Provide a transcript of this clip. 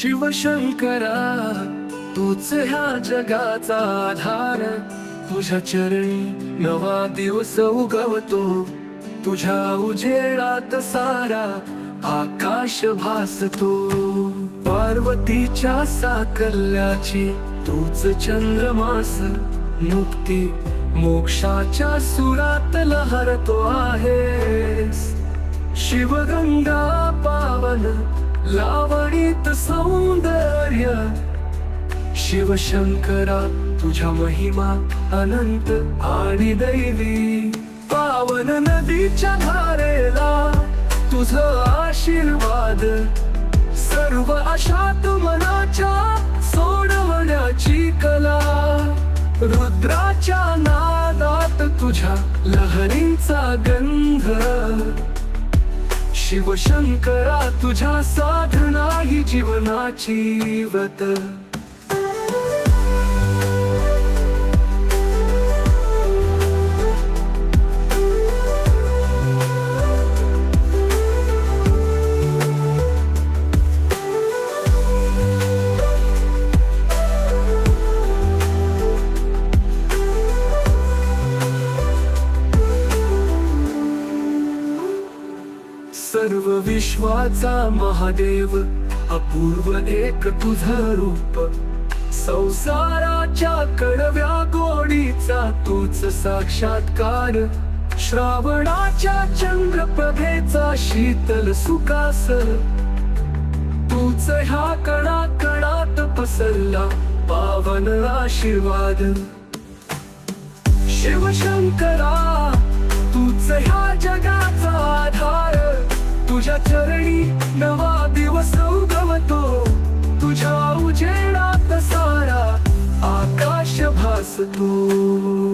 शिवशंकरा तूच ह्या जगाचा आधार. तुझ्या चरणी नवा दिवस उगवतो. तुझ्या उजेडात सारा आकाश भासतो. पार्वतीच्या साकल्याची तूच चंद्रमास मुक्ती. मोक्षाच्या सुरात लहरतो आहेस. शिवगंगा पावन लावणीत सौंदर्य. शिवशंकरा तुझ्या महिमा अनंत आणि दैवी. पावन नदीच्या धारेला तुझ आशीर्वाद. सर्व आशात मनाच्या सोडवण्याची कला. रुद्राच्या नादात तुझ्या लहरींचा गंध. शिवशंकरा तुझ्या साधना ही जीवनाची व्रत. सर्व विश्वाचा महादेव अपूर्व एक तुझ रूप. संसाराच्या कडव्या गोडीचा तूच साक्षात्कार. श्रावणाच्या चंद्रप्रभेचा शीतल सुकास तूच ह्या कणा कणात पसरला पावन आशीर्वाद. शिवशंकरा उजेडात सारा आकाश भासतो